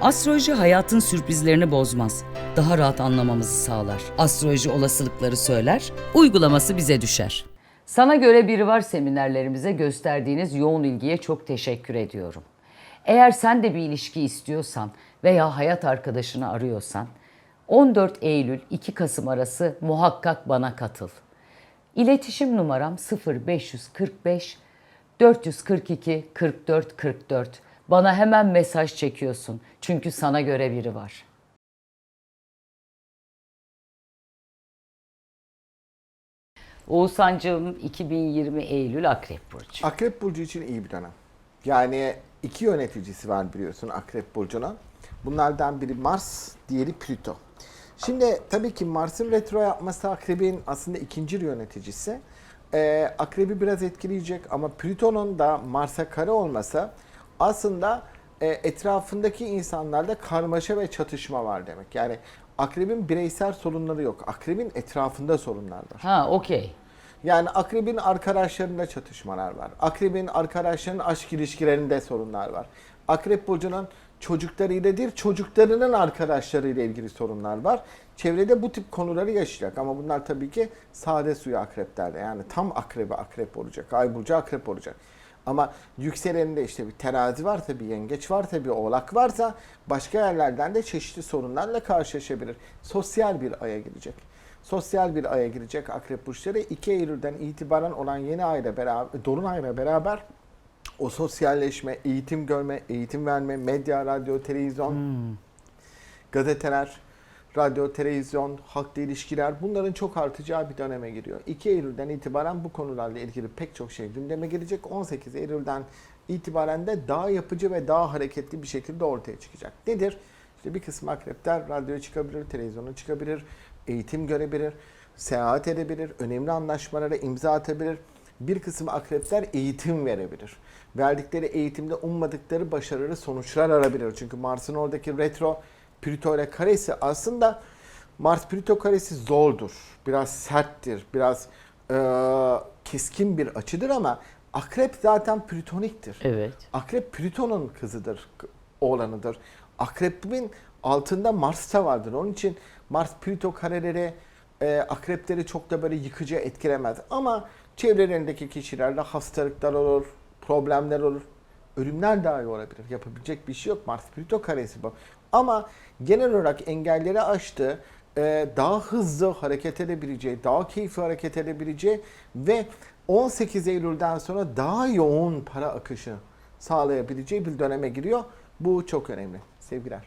Astroloji hayatın sürprizlerini bozmaz. Daha rahat anlamamızı sağlar. Astroloji olasılıkları söyler, uygulaması bize düşer. Sana göre biri var seminerlerimize gösterdiğiniz yoğun ilgiye çok teşekkür ediyorum. Eğer sen de bir ilişki istiyorsan veya hayat arkadaşını arıyorsan 14 Eylül 2 Kasım arası muhakkak bana katıl. İletişim numaram 0545 442 44 44. Bana hemen mesaj çekiyorsun. Çünkü sana göre biri var. Oğuzhan'cığım 2020 Eylül Akrep Burcu. Akrep Burcu için iyi bir dönem. Yani iki yöneticisi var biliyorsun Akrep Burcu'nun. Bunlardan biri Mars, diğeri Plüto. Şimdi tabii ki Mars'ın retro yapması Akrep'in aslında ikinci yöneticisi. Ee, Akrep'i biraz etkileyecek ama Plüton'un da Mars'a kare olması aslında e, etrafındaki insanlarda karmaşa ve çatışma var demek. Yani Akrep'in bireysel sorunları yok. Akrep'in etrafında sorunlar var. Ha okey. Yani akrebin arkadaşlarında çatışmalar var. Akrebin arkadaşlarının aşk ilişkilerinde sorunlar var. Akrep burcunun çocuklarıyla değil, çocuklarının arkadaşlarıyla ilgili sorunlar var. Çevrede bu tip konuları yaşayacak ama bunlar tabii ki sade suyu akreplerde. Yani tam akrebi akrep olacak. Ay burcu akrep olacak. Ama yükseleninde işte bir terazi var tabii, yengeç var tabii, oğlak varsa başka yerlerden de çeşitli sorunlarla karşılaşabilir. Sosyal bir aya girecek. Sosyal bir aya girecek akrep burçları. 2 Eylül'den itibaren olan yeni ayla beraber dolunayla beraber o sosyalleşme, eğitim görme, eğitim verme, medya, radyo, televizyon, gazeteler, radyo, televizyon, halkla ilişkiler bunların çok artacağı bir döneme giriyor. 2 Eylül'den itibaren bu konularla ilgili pek çok şey gündeme gelecek. 18 Eylül'den itibaren de daha yapıcı ve daha hareketli bir şekilde ortaya çıkacak. Nedir? İşte bir kısmı akrepler radyoya çıkabilir, televizyona çıkabilir, eğitim görebilir, seyahat edebilir, önemli anlaşmalara imza atabilir. Bir kısmı akrepler eğitim verebilir. Verdikleri eğitimde ummadıkları başarılı sonuçlar arabilir. Çünkü Mars'ın oradaki retro Plüto ile karesi aslında Mars Plüto karesi zordur. Biraz serttir, biraz eee, keskin bir açıdır ama akrep zaten plütoniktir. Evet. Akrep Plüton'un kızıdır, oğlanıdır. Akrepin altında Mars da vardır. Onun için Mars Plüto kareleri e, akrepleri çok da böyle yıkıcı etkilemez. Ama çevrelerindeki kişilerle hastalıklar olur, problemler olur. Ölümler dahi olabilir. Yapabilecek bir şey yok. Mars Plüto karesi bu. Ama genel olarak engelleri aştı. e, daha hızlı hareket edebileceği, daha keyifli hareket edebileceği ve 18 Eylül'den sonra daha yoğun para akışı sağlayabileceği bir döneme giriyor. Bu çok önemli. Sevgiler.